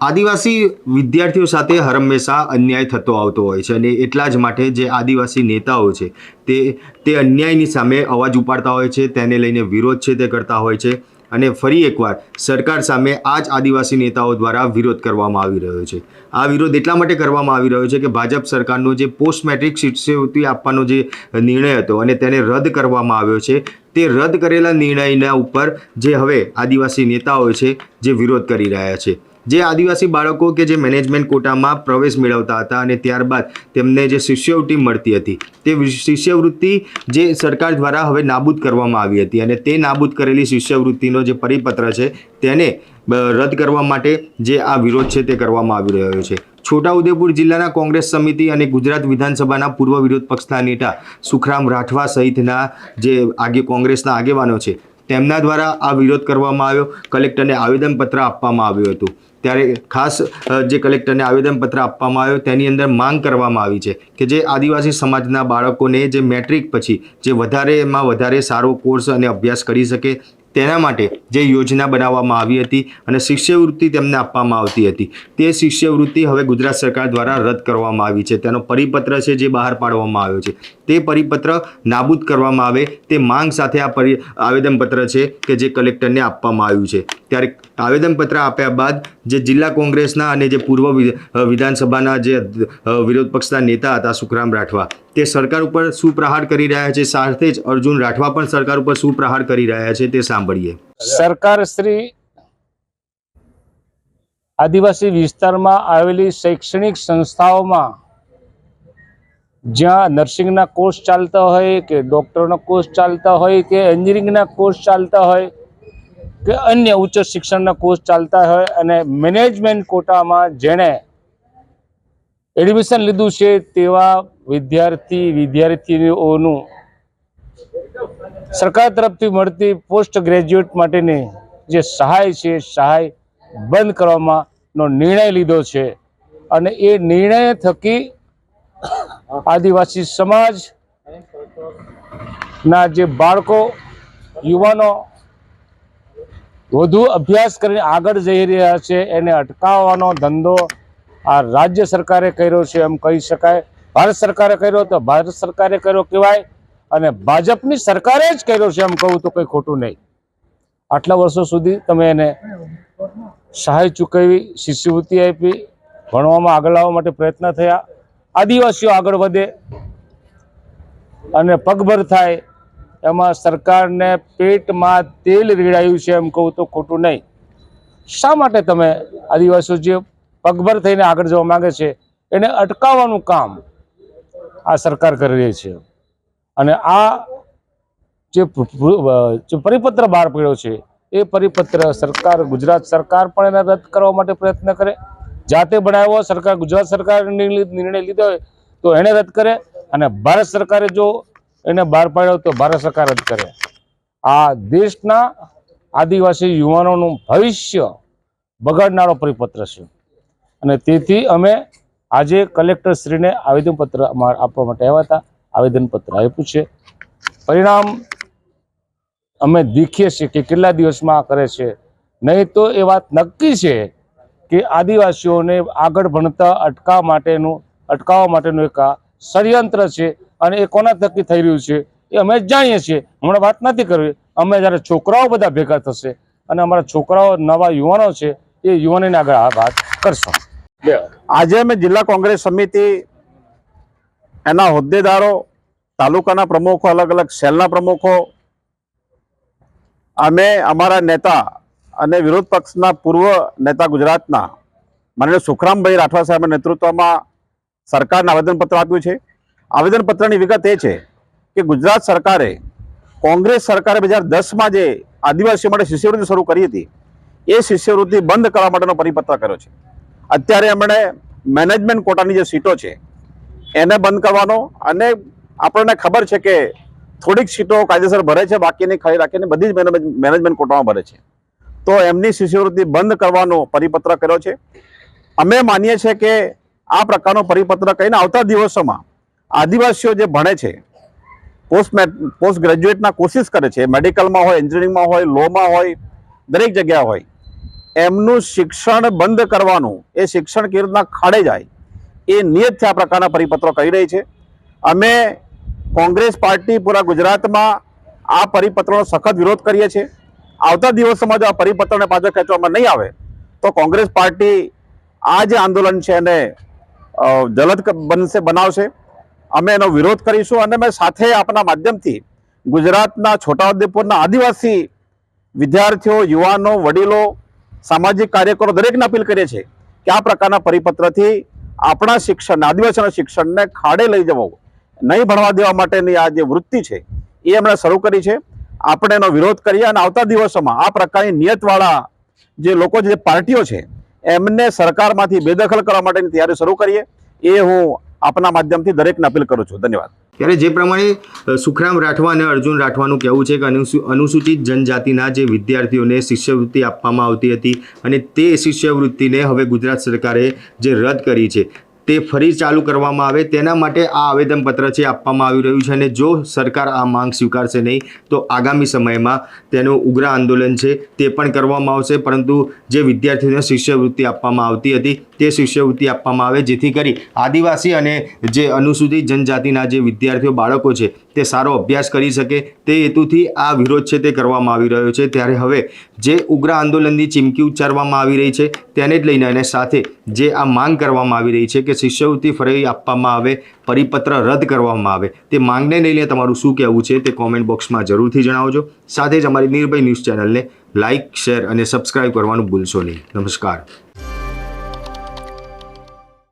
આદિવાસી વિદ્યાર્થીઓ સાથે હરહંમેશા અન્યાય થતો આવતો હોય છે અને એટલા જ માટે જે આદિવાસી નેતાઓ છે તે તે અન્યાયની સામે અવાજ ઉપાડતા હોય છે, તેને લઈને વિરોધ છે તે કરતા હોય છે અને ફરી એકવાર સરકાર સામે આ જ આદિવાસી નેતાઓ દ્વારા વિરોધ કરવામાં આવી રહ્યો છે. આ વિરોધ એટલા માટે કરવામાં આવી રહ્યો છે કે ભાજપ સરકારનો જે પોસ્ટ મેટ્રિક શિષ્યવૃત્તિ આપવાનો જે નિર્ણય હતો અને તેને રદ કરવામાં આવ્યો છે, તે રદ કરેલા નિર્ણયના ઉપર જે હવે આદિવાસી નેતાઓ છે જે વિરોધ કરી રહ્યા છે. જે આદિવાસી બાળકો કે જે મેનેજમેન્ટ કોટામાં પ્રવેશ મેળવતા હતા અને ત્યારબાદ તેમને જે શિષ્યવૃત્તિ મળતી હતી, તે શિષ્યવૃત્તિ જે સરકાર દ્વારા હવે નાબૂદ કરવામાં આવી હતી અને તે નાબૂદ કરેલી શિષ્યવૃત્તિનો જે પરિપત્ર છે તેને રદ કરવા માટે જે આ વિરોધ છે તે કરવામાં આવી રહ્યો છે. છોટાઉદેપુર જિલ્લાના કોંગ્રેસ સમિતિ અને ગુજરાત વિધાનસભાના પૂર્વ વિરોધ પક્ષના નેતા સુખરામ રાઠવા સહિતના જે આગે, કોંગ્રેસના આગેવાનો છે, તેમના દ્વારા આ વિરોધ કરવામાં આવ્યો. કલેક્ટરને આવેદનપત્ર આપવામાં આવ્યું હતું. ત્યારે ખાસ જે કલેક્ટરને આવેદનપત્ર આપવામાં આવ્યો, તેની અંદર માંગ કરવામાં આવી છે કે જે આદિવાસી સમાજના બાળકોને જે મેટ્રિક પછી જે વધારેમાં વધારે સારો કોર્સ અને અભ્યાસ કરી શકે તેના માટે જે યોજના બનાવવામાં આવી હતી અને શિષ્યવૃત્તિ તેમને આપવામાં આવતી હતી. તે શિષ્યવૃત્તિ હવે ગુજરાત સરકાર દ્વારા રદ કરવામાં આવી છે. તેનો પરિપત્ર છે જે બહાર પાડવામાં આવ્યો છે. તે પરિપત્ર નાબૂદ કરવામાં આવે તે માંગ સાથે આ પરિ, આવેદનપત્ર છે કે જે કલેક્ટરને આપવામાં આવ્યું છે. ત્યારે આવેદનપત્ર આપ્યા બાદ જે જિલ્લા કોંગ્રેસના અને જે પૂર્વ વિધાનસભાના જે વિરોધ પક્ષના નેતા હતા સુખરામ રાઠવા, તે સરકાર ઉપર શું પ્રહાર કરી રહ્યા છે. સાથે જ અર્જુન રાઠવા પણ સરકાર ઉપર શું પ્રહાર કરી રહ્યા છે તે સાંભળીએ. સરકાર શ્રી આદિવાસી વિસ્તારમાં આવેલી શૈક્ષણિક સંસ્થાઓમાં જ્યાં નર્સિંગના કોર્સ ચાલતા હોય કે ડૉક્ટરનો કોર્સ ચાલતા હોય કે એન્જિનિયરિંગના કોર્સ ચાલતા હોય કે અન્ય ઉચ્ચ શિક્ષણના કોર્સ ચાલતા હોય અને મેનેજમેન્ટ કોટામાં જેણે એડમિશન લીધું છે તેવા વિદ્યાર્થી વિદ્યાર્થીઓનું સરકાર તરફથી મળતી પોસ્ટ ગ્રેજ્યુએટ માટેની જે સહાય છે, સહાય બંધ કરવામાંનો નિર્ણય લીધો છે. અને એ નિર્ણય થકી આદિવાસી સમાજ ના જે બાળકો, યુવાનો વધુ અભ્યાસ કરીને આગળ જઈ રહ્યા છે, એને અટકાવવાનો ધંધો આ રાજ્ય સરકારે કર્યો છે. એમ કહી શકાય. ભારત સરકારે કર્યો તો ભારત સરકારે કર્યો કહેવાય. અને ભાજપની સરકારે જ કર્યો છે, એમ કહું તો કંઈ ખોટું નહીં. આટલા વર્ષો સુધી તમે એને સહાય ચૂકવી, શિષ્યવૃત્તિ આપી, ભણવામાં આગળ આવવા માટે પ્રયત્ન થયા. આદિવાસીઓ આગળ વધે અને પગભર થાય, એમાં સરકારને પેટમાં તેલ રેડાયું છે, એમ કહું તો ખોટું નહીં. શા માટે તમે આદિવાસીઓ જે પગભર થઈને આગળ જવા માંગે છે, એને અટકાવવાનું કામ આ સરકાર કરી રહી છે? અને આ જે પરિપત્ર બહાર પડ્યો છે, એ પરિપત્ર સરકાર, ગુજરાત સરકાર પણ એને રદ કરવા માટે પ્રયત્ન કરે. જાતે બનાવ્યો, સરકાર, ગુજરાત સરકારે નિર્ણય લીધો હોય તો એને રદ કરે અને ભારત સરકારે જો એને બહાર પાડ્યો તો ભારત સરકાર રદ કરે. આ દેશના આદિવાસી યુવાનોનું ભવિષ્ય બગાડનારો પરિપત્ર છે. અને તેથી અમે આજે કલેક્ટરશ્રીને આવેદનપત્ર આપવા માટે આવ્યા હતા. આવેદનપત્ર આપ્યું છે. પરિણામ અમે દેખીએ છીએ કે કેટલા દિવસમાં કરે છે. નહીં તો એ વાત નક્કી છે કે આદિવાસીઓને આગળ ભણતા અટકાવવા માટેનું અટકાવવા માટેનું એક ષડયંત્ર છે અને એ કોના થકી થઈ રહ્યું છે એ અમે જાણીએ છીએ. હમણાં વાત નથી કરવી. અમે જ્યારે છોકરાઓ બધા ભેગા થશે અને અમારા છોકરાઓ, નવા યુવાનો છે, એ યુવાનોને આગળ આ વાત કરશું. આજે અમે જિલ્લા કોંગ્રેસ સમિતિ એના હોદ્દેદારો તાલુકાના પ્રમુખો, અલગ અલગ સેલના પ્રમુખો, અમે અમારા નેતા અને વિરોધ પક્ષના પૂર્વ નેતા ગુજરાતના માનનીય સુખરામભાઈ રાઠવા સાહેબના નેતૃત્વમાં સરકારને આવેદનપત્ર આપ્યું છે. આવેદનપત્રની વિગત એ છે કે ગુજરાત સરકારે કોંગ્રેસ સરકારે બે હજાર દસમાં જે આદિવાસીઓ માટે શિષ્યવૃત્તિ શરૂ કરી હતી, એ શિષ્યવૃત્તિ બંધ કરવા માટેનો પરિપત્ર કર્યો છે. અત્યારે એમણે મેનેજમેન્ટ કોટાની જે સીટો છે એને બંધ કરવાનો અને આપણને ખબર છે કે થોડીક સીટો કાયદેસર ભરે છે, બાકીની ખાલી રાખીને બધી જ મેનેજ- મેનેજમેન્ટ કોટામાં ભરે છે. તો એમની શિષ્યવૃત્તિ બંધ કરવાનો પરિપત્ર કર્યો છે. અમે માનીએ છીએ કે આ પ્રકારનો પરિપત્ર કહીને આવતા દિવસોમાં આદિવાસીઓ જે ભણે છે, પોસ્ટ પોસ્ટ ગ્રેજ્યુએટના કોશિશ કરે છે, મેડિકલમાં હોય, એન્જિનિયરિંગમાં હોય, લોમાં હોય, દરેક જગ્યા હોય, એમનું શિક્ષણ બંધ કરવાનું, એ શિક્ષણ કેવી રીતના ખાડે જાય એ નિયતથી આ પ્રકારના પરિપત્રો કરી રહી છે. અમે કોંગ્રેસ પાર્ટી પૂરા ગુજરાતમાં આ પરિપત્રનો સખત વિરોધ કરીએ છીએ. આવતા દિવસોમાં જો આ પરિપત્રને પાછળ ખેંચવામાં નહીં આવે, તો કોંગ્રેસ પાર્ટી આ જે આંદોલન છે એને જલદ બનશે, બનાવશે. અમે એનો વિરોધ કરીશું અને મેં સાથે આપના માધ્યમથી ગુજરાતના છોટાઉદેપુરના આદિવાસી વિદ્યાર્થીઓ, યુવાનો, વડીલો, સામાજિક કાર્યકરો દરેકને અપીલ કરીએ છીએ કે આ પ્રકારના પરિપત્રથી આપણા શિક્ષણ આદિવાસીના શિક્ષણને ખાડે લઈ જવું. નહીં ભણવા દેવા માટેની આ જે વૃત્તિ છે, એ એમણે શરૂ કરી છે. આપણે એનો વિરોધ કરીએ અને આવતા દિવસોમાં આ પ્રકારની નિયતવાળા જે લોકો જે પાર્ટીઓ છે, એમને સરકારમાંથી બેદખલ કરવા માટેની તૈયારી શરૂ કરીએ. એ હું આપના માધ્યમથી દરેકને અપીલ કરું છું. ધન્યવાદ. ત્યારે જે પ્રમાણે સુખરામ રાઠવા અને અર્જુન રાઠવાનું કહેવું છે કે અનુસુ, અનુસૂચિત જનજાતિના જે વિદ્યાર્થીઓને શિષ્યવૃત્તિ આપવામાં આવતી હતી અને તે શિષ્યવૃત્તિને હવે ગુજરાત સરકારે જે રદ કરી છે, તે ફરી ચાલુ કરવામાં આવે. તેના માટે આ આવેદનપત્ર છે આપવામાં આવી રહ્યું છે અને જો સરકાર આ માંગ સ્વીકારશે નહીં, તો આગામી સમયમાં તેનું ઉગ્ર આંદોલન છે તે પણ કરવામાં આવશે. પરંતુ જે વિદ્યાર્થીઓને શિષ્યવૃત્તિ આપવામાં આવતી હતી તે શિષ્યવૃત્તિ આપવામાં આવે, જેથી કરી આદિવાસી અને જે અનુસૂચિત જનજાતિના જે વિદ્યાર્થીઓ, બાળકો છે, તે સારો અભ્યાસ કરી શકે. તે હેતુથી આ વિરોધ છે તે કરવામાં આવી રહ્યો છે. ત્યારે હવે જે ઉગ્ર આંદોલનની ચીમકી ઉચ્ચારવામાં આવી રહી છે, તેને જ લઈને અને સાથે જે આ માંગ કરવામાં આવી રહી છે કે શિષ્યવૃત્તિ ફરી આપવામાં આવે, પરિપત્ર રદ કરવામાં આવે, તે માંગને લઈને તમારું શું કહેવું છે તે કોમેન્ટ બોક્સમાં જરૂરથી જણાવજો. સાથે જ અમારી નિર્ભય ન્યૂઝ ચેનલને લાઇક શેર અને સબસ્ક્રાઇબ કરવાનું ભૂલશો નહીં. નમસ્કાર.